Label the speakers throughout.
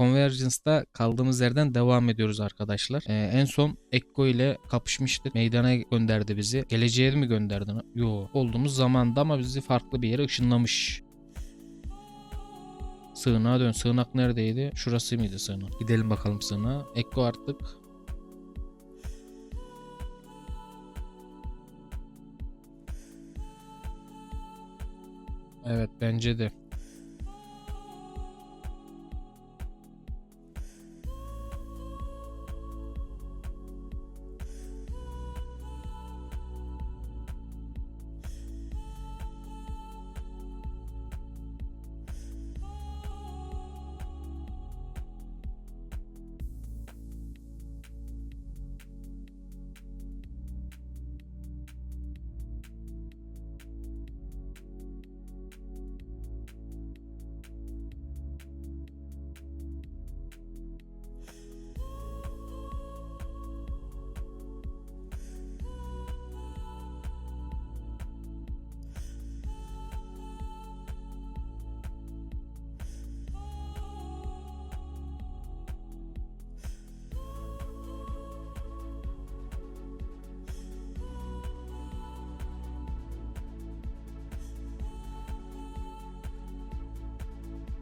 Speaker 1: Convergence'da kaldığımız yerden devam ediyoruz arkadaşlar. Ee, en son Ekko ile kapışmıştık. Meydana gönderdi bizi. Geleceğe mi gönderdi? Yo. Olduğumuz zamanda ama bizi farklı bir yere ışınlamış. Sığınağa dön. Sığınak neredeydi? Şurası mıydı sığınak? Gidelim bakalım sığınağa. Ekko artık Evet bence de.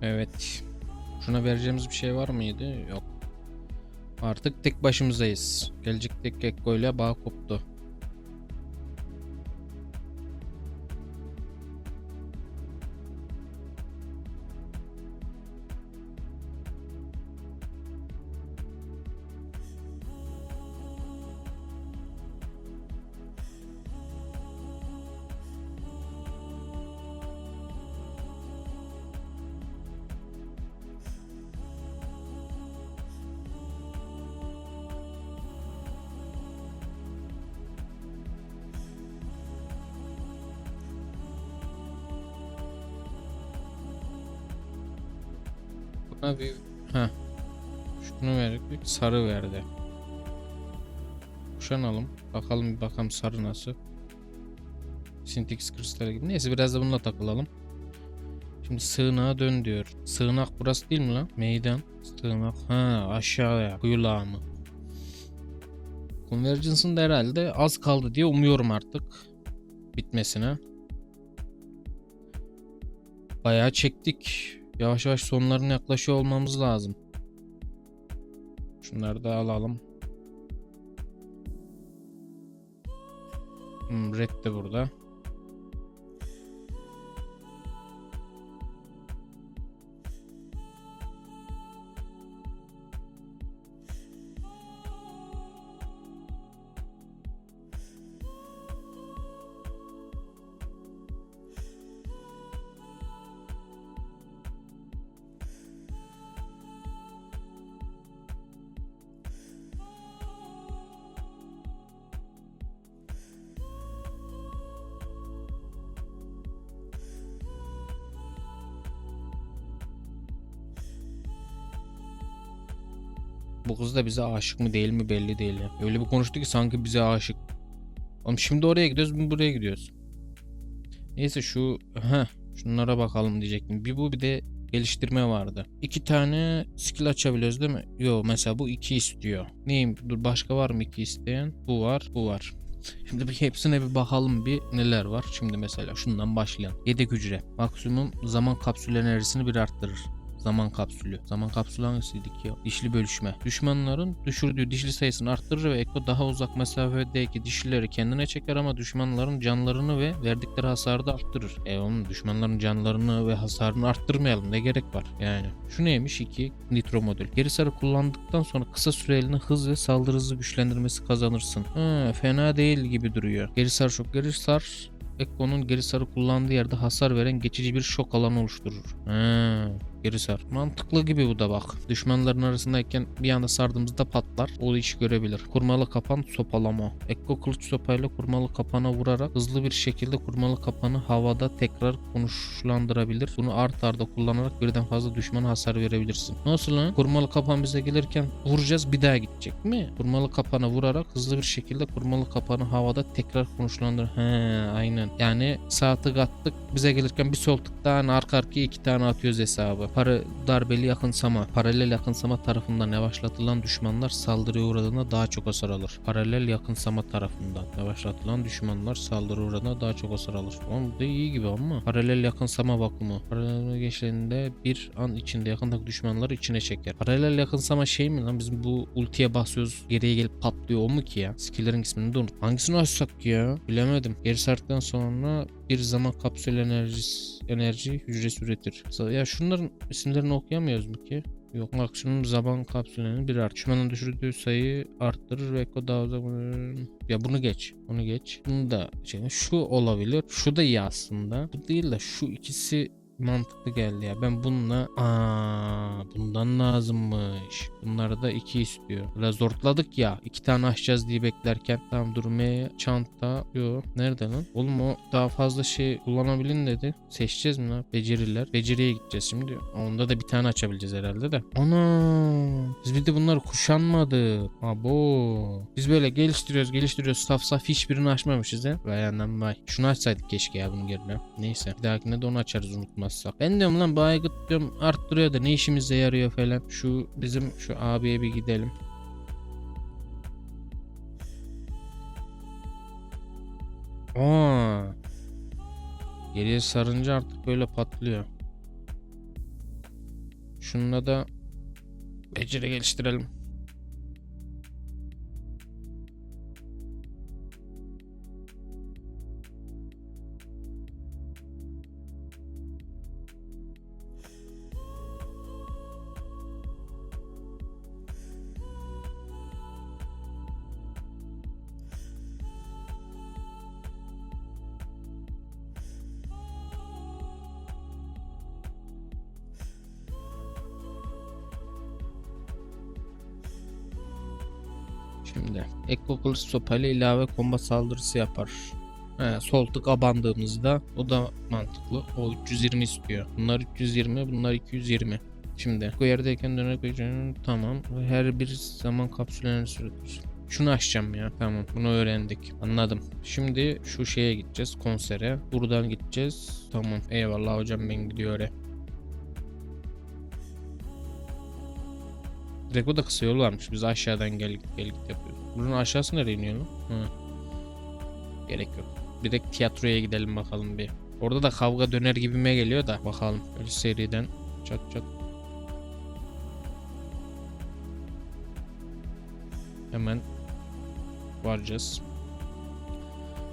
Speaker 1: Evet. Şuna vereceğimiz bir şey var mıydı? Yok. Artık tek başımızdayız. Gelecek tek Ekko ile bağ koptu. Buna bir... Heh. Şunu verdik. Sarı verdi. Kuşanalım. Bakalım bir bakalım sarı nasıl. Sintix kristali gibi. Neyse biraz da bununla takılalım. Şimdi sığınağa dön diyor. Sığınak burası değil mi lan? Meydan. Sığınak. Ha aşağıya. Kuyulağı mı? Convergence'ın da herhalde az kaldı diye umuyorum artık. Bitmesine. Bayağı çektik. Yavaş yavaş sonlarına yaklaşıyor olmamız lazım. Şunları da alalım. Hmm, Red de burada. Bu kız da bize aşık mı değil mi belli değil. Öyle bir konuştu ki sanki bize aşık. Oğlum şimdi oraya gidiyoruz, buraya gidiyoruz. Neyse şu heh, şunlara bakalım diyecektim. Bir bu bir de geliştirme vardı. İki tane skill açabiliyoruz değil mi? Yo mesela bu iki istiyor. Neyim? Dur başka var mı iki isteyen? Bu var, bu var. Şimdi bir hepsine bir bakalım bir neler var. Şimdi mesela şundan başlayalım. Yedek hücre. Maksimum zaman kapsülü enerjisini bir arttırır. Zaman kapsülü. Zaman kapsülü hangisiydik ya? Dişli bölüşme. Düşmanların düşürdüğü dişli sayısını arttırır ve Ekko daha uzak mesafedeki dişlileri kendine çeker ama düşmanların canlarını ve verdikleri hasarı da arttırır. E oğlum düşmanların canlarını ve hasarını arttırmayalım. Ne gerek var? Yani. Şu neymiş? 2 nitro modül. Geri sarı kullandıktan sonra kısa süreliğine hız ve saldırı hızı güçlendirmesi kazanırsın. Ha, fena değil gibi duruyor. Geri sar çok geri sar Ekko'nun geri sarı kullandığı yerde hasar veren geçici bir şok alanı oluşturur. Ha, geri sar. Mantıklı gibi bu da bak. Düşmanların arasındayken bir anda sardığımızda patlar. O işi görebilir. Kurmalı kapan sopalama. Ekko kılıç sopayla kurmalı kapana vurarak hızlı bir şekilde kurmalı kapanı havada tekrar konuşlandırabilir. Bunu art arda kullanarak birden fazla düşmana hasar verebilirsin. Nasıl lan? Kurmalı kapan bize gelirken vuracağız bir daha gidecek mi? Kurmalı kapana vurarak hızlı bir şekilde kurmalı kapanı havada tekrar konuşlandır. He aynen. Yani sağ tık attık bize gelirken bir sol tık daha hani arka arkaya iki tane atıyoruz hesabı. Para, darbeli yakınsama, paralel yakınsama tarafından yavaşlatılan düşmanlar saldırıya uğradığında daha çok hasar alır. Paralel yakınsama tarafından yavaşlatılan düşmanlar saldırı uğradığında daha çok hasar alır. Oğlum da iyi gibi ama. Paralel yakınsama vakumu. Paralel geçtiğinde bir an içinde yakındaki düşmanları içine çeker. Paralel yakınsama şey mi lan? Bizim bu ultiye basıyoruz geriye gelip patlıyor o mu ki ya? Skillerin ismini de unut. Hangisini açsak ya? Bilemedim. Geri sardıktan sonra bir zaman kapsül enerjisi enerji hücresi üretir. Ya şunların isimlerini okuyamıyoruz mu ki? Yok maksimum zaman kapsülünün bir art. Düşmanın düşürdüğü sayıyı arttırır ve eko daha uzak. Ya bunu geç. Onu geç. Bunu da şey, şu olabilir. Şu da iyi aslında. Bu değil de şu ikisi mantıklı geldi ya. Ben bununla aa bundan lazımmış. Bunları da iki istiyor. Biraz zorladık ya. iki tane açacağız diye beklerken. Tamam durmaya çanta. Yo. Nerede lan? Oğlum o daha fazla şey kullanabilin dedi. Seçeceğiz mi lan? Beceriler. Beceriye gideceğiz şimdi. Onda da bir tane açabileceğiz herhalde de. Ana. Biz bir de bunları kuşanmadık. Abo. Biz böyle geliştiriyoruz geliştiriyoruz. Saf saf hiçbirini açmamışız he. Vay anam vay. Şunu açsaydık keşke ya bunun yerine. Neyse. Bir dahakine de onu açarız unutmazsak. Ben diyorum lan bu aygıt diyorum arttırıyor da ne işimize yarıyor falan. Şu bizim şu abiye bir gidelim. Aa. Geriye sarınca artık böyle patlıyor. Şununla da beceri geliştirelim. Şimdi Ekko kılıç sopayla ilave komba saldırısı yapar. He, sol tık abandığımızda o da mantıklı. O 320 istiyor. Bunlar 320, bunlar 220. Şimdi bu yerdeyken dönerek. Tamam. Her bir zaman kapsüllerini sürdür. Şunu açacağım ya. Tamam. Bunu öğrendik. Anladım. Şimdi şu şeye gideceğiz. Konsere. Buradan gideceğiz. Tamam. Eyvallah hocam ben gidiyor Direkt burada kısa yol varmış. Biz aşağıdan gel git yapıyoruz. Bunun aşağısı nereye iniyor lan? Hı. Gerek yok. Direkt tiyatroya gidelim bakalım bir. Orada da kavga döner gibime geliyor da bakalım. Öyle seriden çat çat. Hemen varacağız.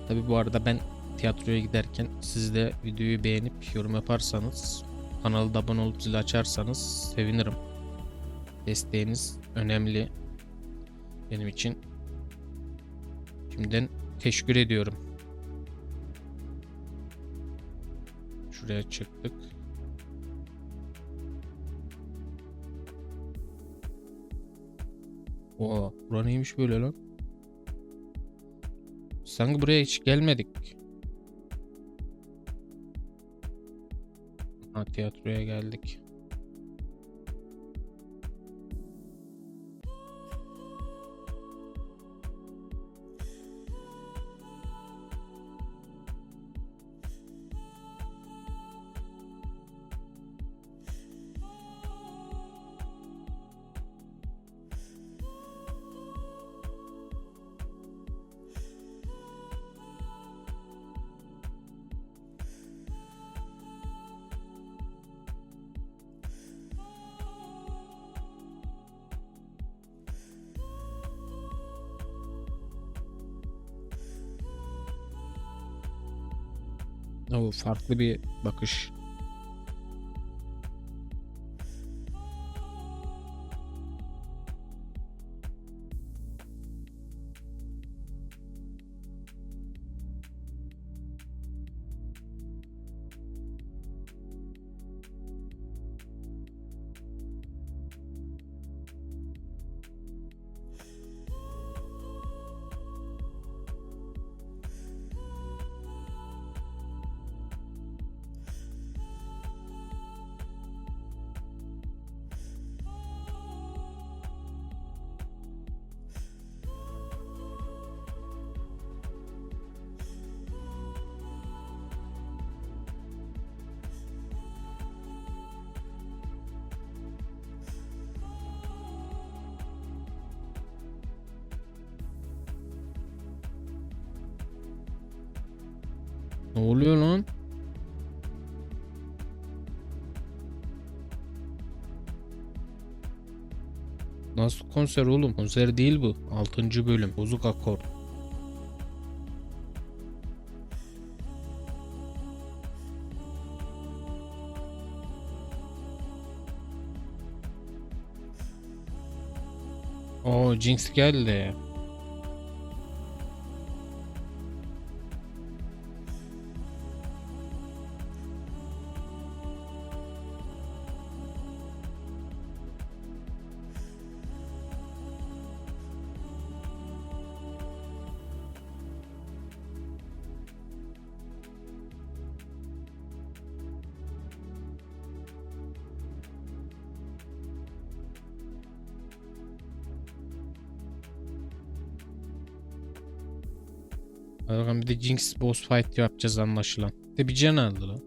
Speaker 1: Tabi bu arada ben tiyatroya giderken siz de videoyu beğenip yorum yaparsanız kanalı da abone olup zil açarsanız sevinirim. Desteğiniz önemli benim için. Şimdiden teşekkür ediyorum. Şuraya çıktık. Oo, bura neymiş böyle lan? Sanki buraya hiç gelmedik. Ha tiyatroya geldik. O farklı bir bakış. Ne oluyor lan? Nasıl konser oğlum? Konser değil bu. 6. bölüm. Bozuk akor. Oo Jinx geldi. Bakalım bir de Jinx boss fight yapacağız anlaşılan. De bir can aldı lan.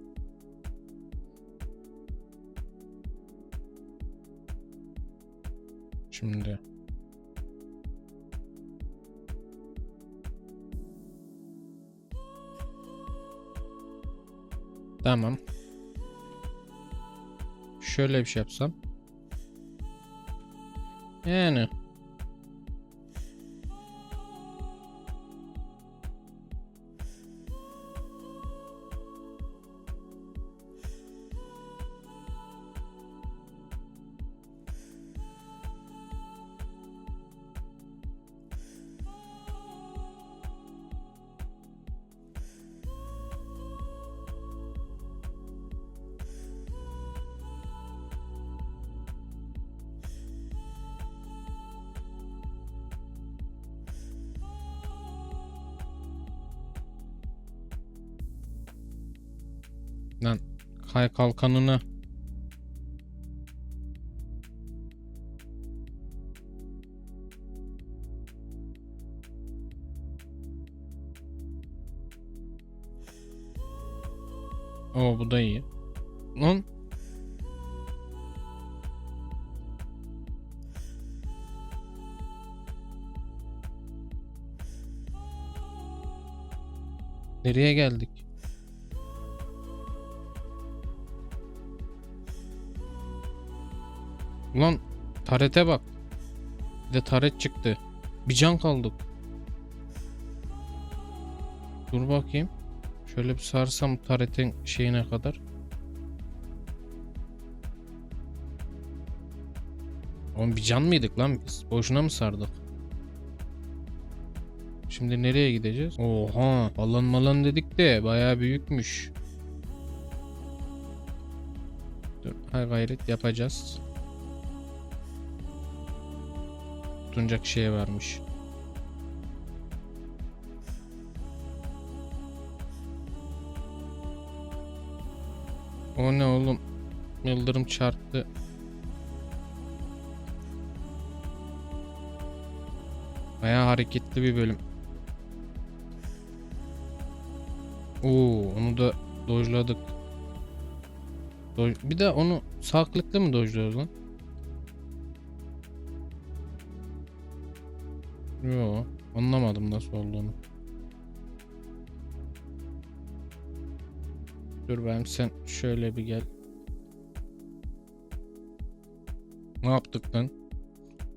Speaker 1: Şimdi. Tamam. Şöyle bir şey yapsam. Yani. Lan kay kalkanını. Oo bu da iyi. Lan Nereye geldik? Ulan tarete bak. Bir de taret çıktı. Bir can kaldık. Dur bakayım. Şöyle bir sarsam taretin şeyine kadar. Oğlum bir can mıydık lan biz? Boşuna mı sardık? Şimdi nereye gideceğiz? Oha, alan malan dedik de bayağı büyükmüş. Dur, hay gayret yapacağız. Tutunacak şey varmış. O ne oğlum? Yıldırım çarptı. Baya hareketli bir bölüm. Oo, onu da dojladık. Doj bir de onu sağ klikle mi dojluyoruz lan? Yo, anlamadım nasıl olduğunu. Dur ben sen şöyle bir gel. Ne yaptık lan?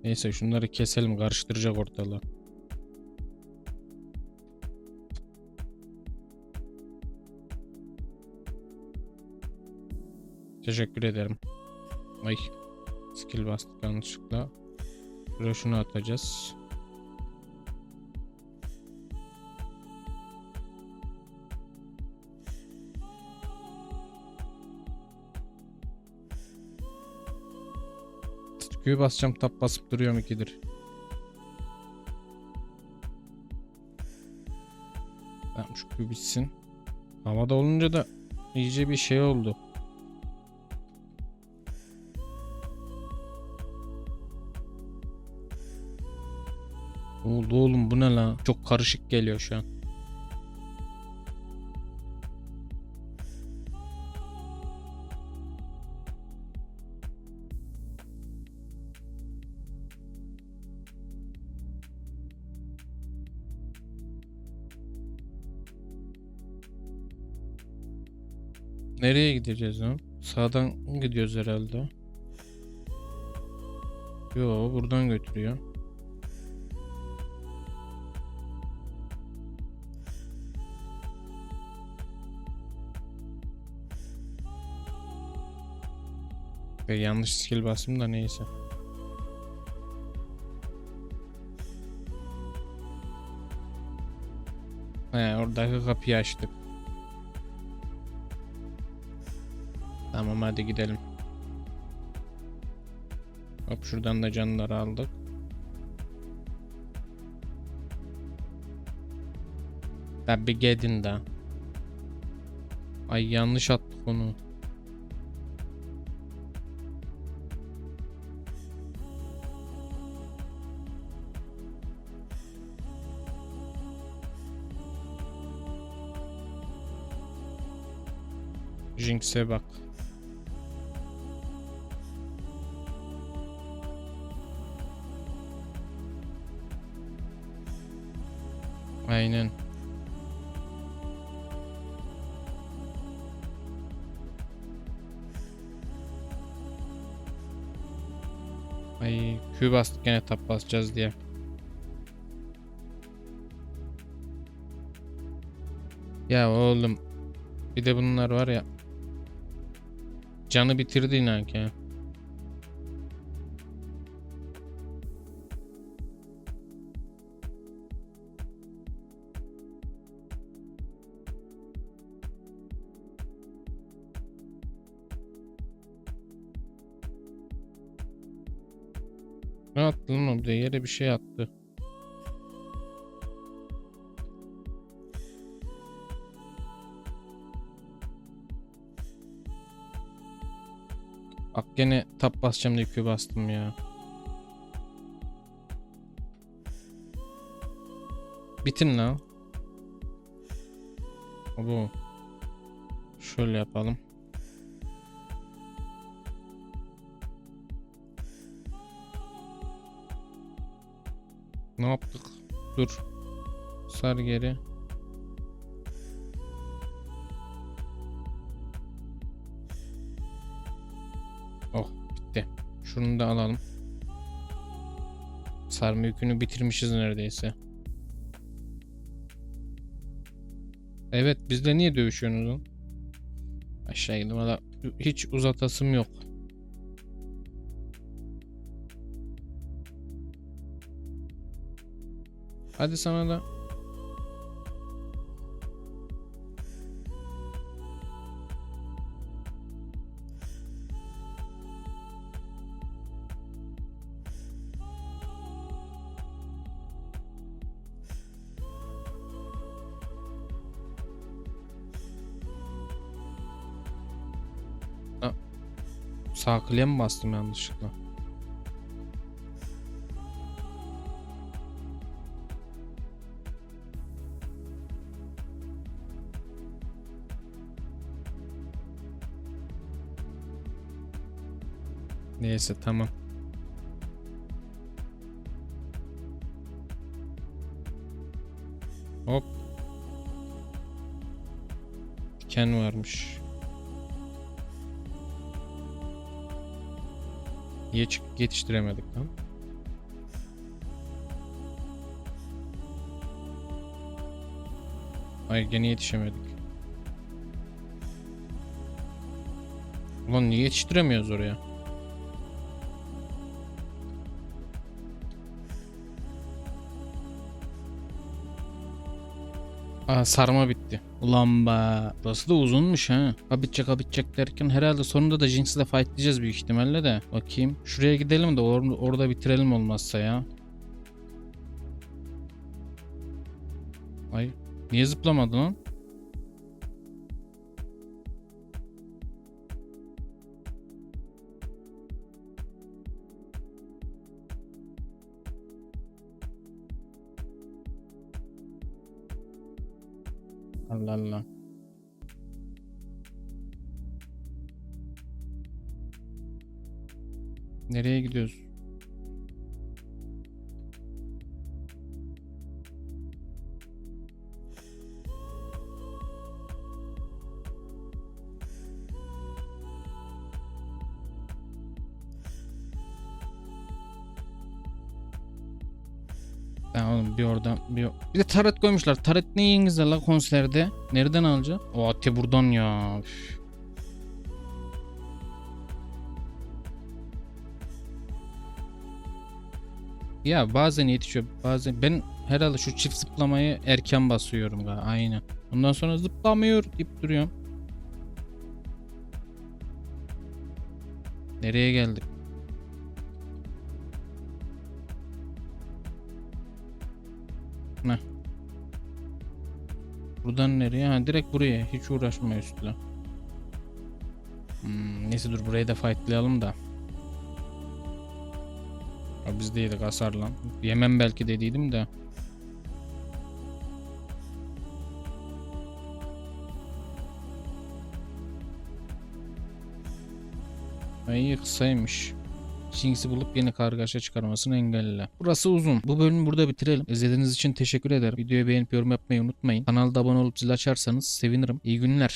Speaker 1: Neyse şunları keselim karıştıracak ortalığı. Teşekkür ederim. Ay. Skill bastık yanlışlıkla. Şuraya şunu atacağız. Q'yu basacağım tap basıp duruyorum ikidir. Tamam şu Q bitsin. Havada olunca da iyice bir şey oldu. Oldu oğlum bu ne la? Çok karışık geliyor şu an. Nereye gideceğiz lan? Sağdan gidiyoruz herhalde. Yo buradan götürüyor. Ve yanlış skill bastım da neyse. He oradaki kapıyı açtık. Tamam hadi gidelim. Hop şuradan da canları aldık. Da bir gedin da. Ay yanlış attık onu. Jinx'e bak. Aynen. Ay Q bastık gene tap basacağız diye. Ya oğlum bir de bunlar var ya. Canı bitirdi inan ki. Orada? Yere bir şey attı. Bak gene tap basacağım diye Q bastım ya. Bitin lan. Bu. Şöyle yapalım. Ne yaptık? Dur. Sar geri. Oh bitti. Şunu da alalım. Sarma yükünü bitirmişiz neredeyse. Evet bizle niye dövüşüyorsunuz? Aşağı valla hiç uzatasım yok. Hadi sana da. Sağ kliğe mi bastım yanlışlıkla? Neyse tamam. Hop. Diken varmış. Niye çık yetiştiremedik lan? Ay gene yetişemedik. Ulan niye yetiştiremiyoruz oraya? Aa sarma bitti. Ulan be. Burası da uzunmuş ha. Ha bitecek ha bitecek derken herhalde sonunda da Jinx'i de fightlayacağız büyük ihtimalle de. Bakayım. Şuraya gidelim de or orada bitirelim olmazsa ya. Ay. Niye zıplamadı lan? Allah Allah. Nereye gidiyoruz? Oğlum bir oradan bir Bir de taret koymuşlar. Taret ne İngilizce la konserde? Nereden alacağım? O ate buradan ya. Üf. Ya bazen yetişiyor bazen ben herhalde şu çift zıplamayı erken basıyorum galiba aynen. Ondan sonra zıplamıyor deyip duruyorum. Nereye geldik? Ne? Buradan nereye? Ha direkt buraya. Hiç uğraşma üstüne. Hmm, neyse dur burayı da fightlayalım da. Ya biz değildik hasar lan. Yemem belki dediydim de. İyi kısaymış. Jinx'i bulup yeni kargaşa çıkarmasını engelle. Burası uzun. Bu bölümü burada bitirelim. İzlediğiniz için teşekkür ederim. Videoyu beğenip yorum yapmayı unutmayın. Kanalda abone olup zil açarsanız sevinirim. İyi günler.